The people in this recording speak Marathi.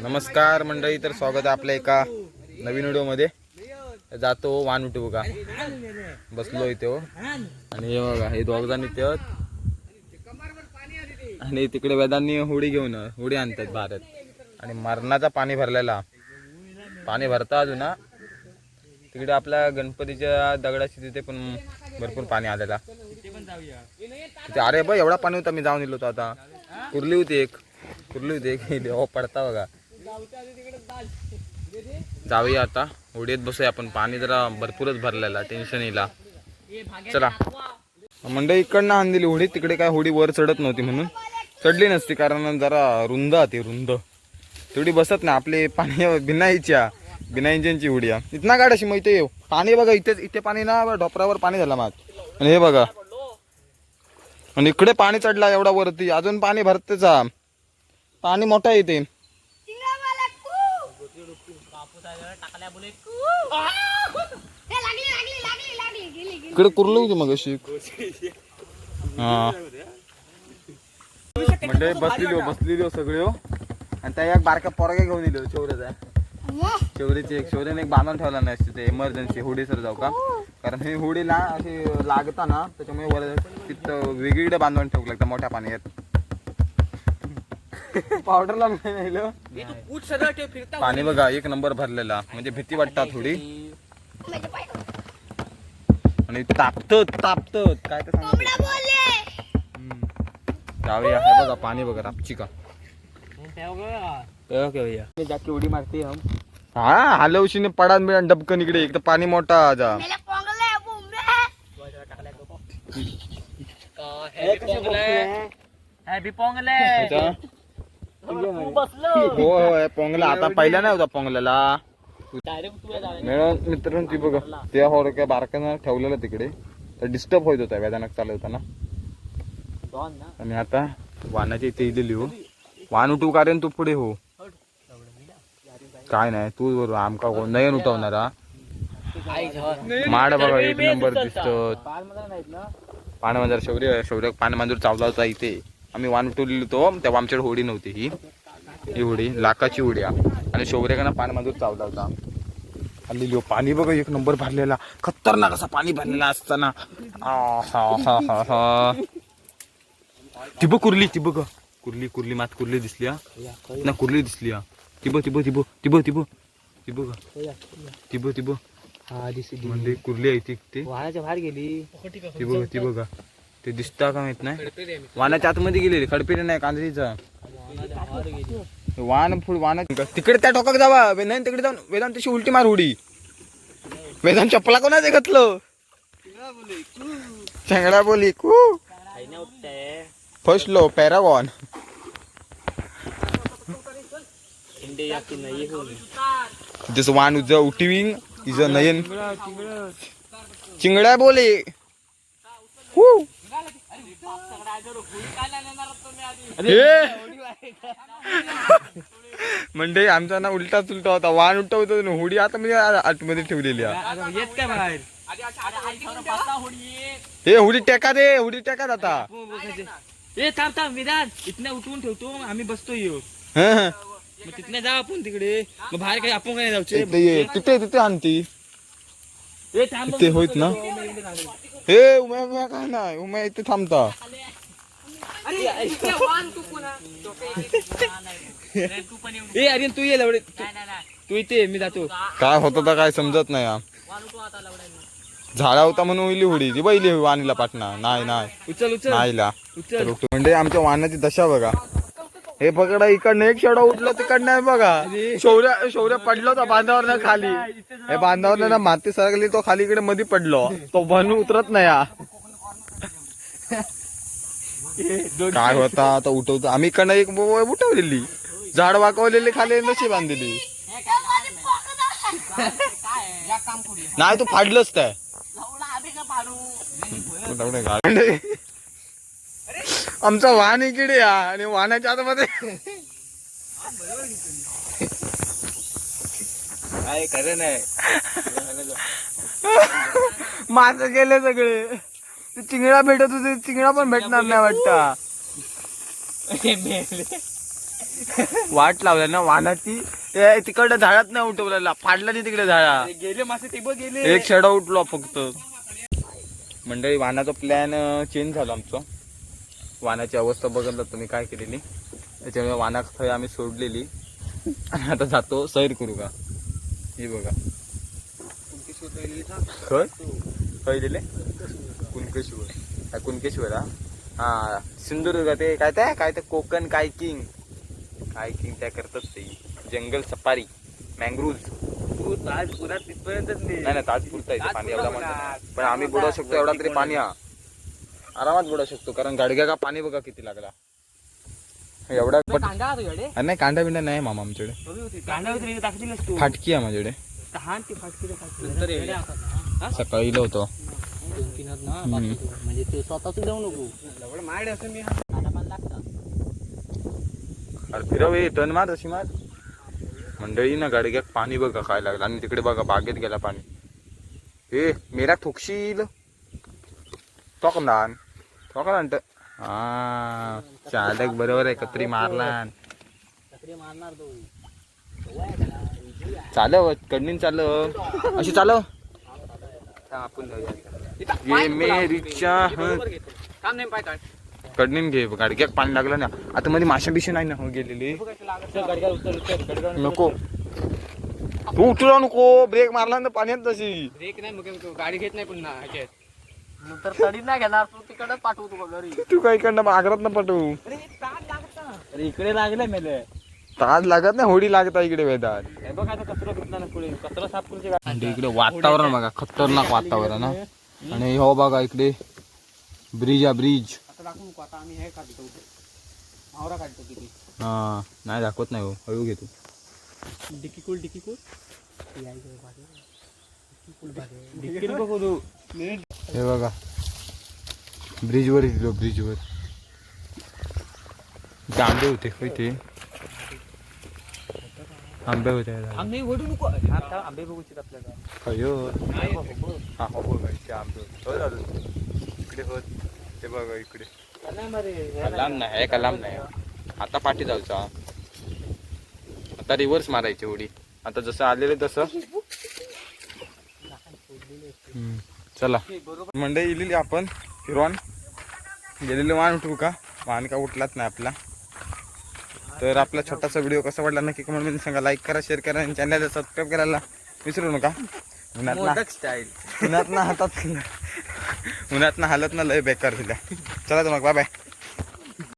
नमस्कार मंडळी तर स्वागत आहे आपल्या एका नवीन व्हिडिओमध्ये जातो वान उठू बघा. बसलो इथे हो. आणि हे बघा हे दोघ जण इथे आणि तिकडे वेदांनी होडी घेऊन होडी आणतात भारत. आणि मरणाचा पाणी भरलेला. पाणी भरता अजून तिकडे आपल्या गणपतीच्या दगडाची तिथे पण भरपूर पाणी आलेला. तिथे अरे बघ एवढा पाणी होता मी जाऊन येलो होतो आता. कुर्ली होती एक. कुर्ली होती एक. देवा हो, पडता बघा. जाऊया आता. होडीत बसूया आपण. पाणी जरा भरपूरच भरलेला टेन्शन येईला. चला. मंडई इकडनं दिली होडी तिकडे काय होडी वर चढत नव्हती म्हणून. चढली नसती कारण जरा रुंद ती रुंद. तेवढी बसत नाही. आपले पाणी बिनाईच्या बिना इंजनची होडी आहे. इथना गाड अशी माहिती येऊ. पाणी बघा इथे इथे पाणी ना डोपरावर पाणी झाला मात आणि हे बघा. आणि इकडे पाणी चढला एवढा वरती. अजून पाणी भरतेचा. पाणी मोठा येते इकडे कुरली होती मग अशी हा. म्हणजे बसलेली हो बसलेली हो सगळे हो. आणि त्या एक बारक्या पोरग्या घेऊन दिली चौऱ्याचा चौरीची एक शौर्याने एक बांधून ठेवला नाही तिथे इमर्जन्सी होडी सर जाऊ का? कारण हे होडीला अशी लागता ना त्याच्यामुळे वर तिथं वेगळीकडे बांधून ठेवलं लागतं मोठ्या पाण्यात. पावडरला नाही पाणी बघा एक नंबर भरलेला. म्हणजे भीती वाटतात थोडी. आणि तापत तापत काय तर सांगू. हे बघा पाणी बघा रापची का. उडी मारते हम. हा हलवशीने पडान बिडान डबकन इकडे. एक तर पाणी मोठा जा हॅपी पोंगले बसलो? हो हो हे पोंगला आता पहिला नाही होता पोंगल्याला मिळून मित्रांनो ती बघा त्या होर काय बारकानं ठेवलेलं तिकडे. तर डिस्टर्ब होत होता वेदानक चालवताना. दोन ना. आणि आता वाहनाची इथे इलेली हो वाहन उठू कारण तू पुढे हो? काय नाही तू बरोबर आमका कोण नयन उठवणारा. माड बघा एक नंबर दिसतो पानमांजर शौर्य शौर्य पानमांजर चावला होता इथे. आम्ही वान उठवलेलो तो तेव्हा आमच्याकडे होडी नव्हती ही. ही होडी लाखाची होडी आणि शौर्यकांना पानमांजर चावला होता. आलेली हो पाणी बघा एक नंबर भरलेला. खतरनाक असा पाणी भरलेला असताना. आ, ती बघ कुर्ली ती बघ कुर्ली कुर्ली मात कुर्ली दिसली ना कुर्ली दिसली तिब तिब तिब तिब तिब तिब तिब तिब तिब म्हणजे कुर्ली आहे ती ते. वाहनाच्या बाहेर गेली. ती बघा ती बघा. ते दिसता का माहीत नाही? वानाच्या आतमध्ये गेलेली खडपिरे नाही कांदरीचा वान फुल वान तिकडे त्या टोकाक जावा. वेदांत तिकडे जाऊन वेदांत तशी उलटी मार उडी. वेदांत चपला कोणाच घातलं? शेंगडा बोली कू. उठते फसलो पॅरागॉन. इंडिया की नाही होऊन. जसं वान उज उठविंग इज नयन. चिंगड्या बोले. म्हणजे आमचा ना उलटा चुलटा होता. वाण उलटा होता होडी आता आ- आतमध्ये ठेवलेली हे होडी टेका दे होडी टेका आता. ए थांब थांब विधान. इथनं उठवून ठेवतो आम्ही बसतो येऊ. मग तिथनं जाऊ आपण तिकडे. मग बाहेर काही आपण काय जाऊचे? इथे ये. तिथे तिथे आणती होईत ना. हे उम्या उम्या काय नाही. उम्या इथे थांबता. ए अरे तू ये लवडे. तू- तू इथे मी जातो. काय होतं तर काय समजत नाही हा. झाडा होता म्हणून उली होडी. ती बैली वाणीला पाटणा नाही नाही. उचल उचल. नाहीला उचल. तर. म्हणजे आमच्या वाहनाची दशा बघा. हे पकडा इकडनं एक शेवडा उठला तिकडनं आहे बघा. शौर्य शौर्य पडलो होता बांधावर खाली. हे बांधावर ना माती सरकली तो खाली इकडे मध्ये पडलो. तो बनून उतरत नाही हा. काय होता? आता उठवतो. आम्ही इकडनं एक उठवलेली. झाड वाकवलेली खाली नशी बांधलेली नाही तू फाडलंच काय? आमचा वाहन इकडे या आणि वाहनाच्या आतमध्ये काय खरं नाही. माझं गेले सगळे. ते चिंगडा भेटत होते चिंगडा पण भेटणार नाही वाटतं. वाट लावल्या ना वाहनाची. तिकडं झाडात नाही उठवलेला फाडला नाही तिकडे झाडा. गेले मासे ते बघ गेले. एक शेडा उठलो फक्त. मंडळी वाहनाचा प्लॅन चेंज झाला आमचा. वाहनाची अवस्था बघितलं तुम्ही काय केलेली. त्याच्यामुळे वाहना थंय आम्ही सोडलेली. आणि आता जातो सैर करू का? हे बघा. खय दिले कुणकेश्वर. हा, कुणकेश्वर हा? हा सिंधुदुर्ग ते काय ते? काय ते कोकण कायकिंग कायकिंग त्या करतात ते? जंगल सफारी मँग्रुव्ज तू ताज पुरात तिथपर्यंतच नाही नाही ताजपूरचा इथे पाणी एवढा म्हणतो पण आम्ही बुडवू शकतो एवढा तरी पाणी हा. आरामात बुडवू शकतो कारण गाडग्या का पाणी बघा किती लागला. एवढा कांदा तुझ्याकडे? नाही कांदा बिंडा नाही मामा आमच्याकडे. कांदा वगैरे टाकतील तू? फाटकी आहे माझ्याकडे. तहान ती फाटकी फाटकी सकाळी इलं होतं. म्हणजे ते स्वतःच जाऊ नको. माड असं मी. अरे फिरव हे टन मार अशी मार. मंडळी ना गाडग्यात पाणी बघा काय लागलं. आणि तिकडे बघा बागेत गेला पाणी. हे मेरा थुकशील टोकनान टोकनान हा चालक बरोबर आहे कत्री मारला. मारणार तो. चालव कडनीन चालव अशी चालव आपण पाय काढ. कडनीन घे गाडग्यात पाणी लागलं ना. आता मध्ये माशा बिशे नाही ना हो गेलेली. उतर उतर नको. तू उठला नको ब्रेक मारला ना पाण्यात तशी. ब्रेक नाही गाडी घेत नाही पुन्हा नंतर तडीत नाही घेणार तू तिकडे पाठवतो बघ घरी. तू काय इकडनं आग्रात ना पटवू अरे ताज लागत. अरे इकडे लागलं मेले. ताज लागत नाही होडी लागत आहे इकडे वेदात. हे बघ आता कचरा ना पुढे कचरा साफ म्हणजे इकडे वातावरण बघा खतरनाक वातावरण हा. आणि हो बघा इकडे ब्रिज हा ब्रिज आता दाखवू नको आता आम्ही हे काढतो. मावरा काढतो किती. हा नाही दाखवत नाही हो हळू घेतो डिकीकुल डिकीकुल डिकील बघू तू. हे बघा. ब्रिजवर गेलो ब्रिजवर आंबे होते होय ते. आंबे होते. आंबे वडू नको. आता आंबे बघूचे आपल्याला. अयो. हा हो बघा इथे आंबे होते. हो. इकडे होत. ते बघा इकडे. लांब नाही. का लांब नाही. आता पाठी जायचा आता रिव्हर्स मारायची उडी. आता जसं आलेलं तसं. चला. मंडई इलेली आपण फिरवान गेलेलो वाहन उठवू का? वाहन का उठलाच नाही आपला. तर आपला छोटासा व्हिडिओ कसा वाटला नक्की कमेंटमध्ये सांगा. लाईक करा शेअर करा आणि चॅनलला सबस्क्राईब करायला विसरू नका. उन्हात ना स्टाईल उन्हात ना हातात उन्हात ना हालत ना लय बेकार दिल्या चला तर मग बाय बाय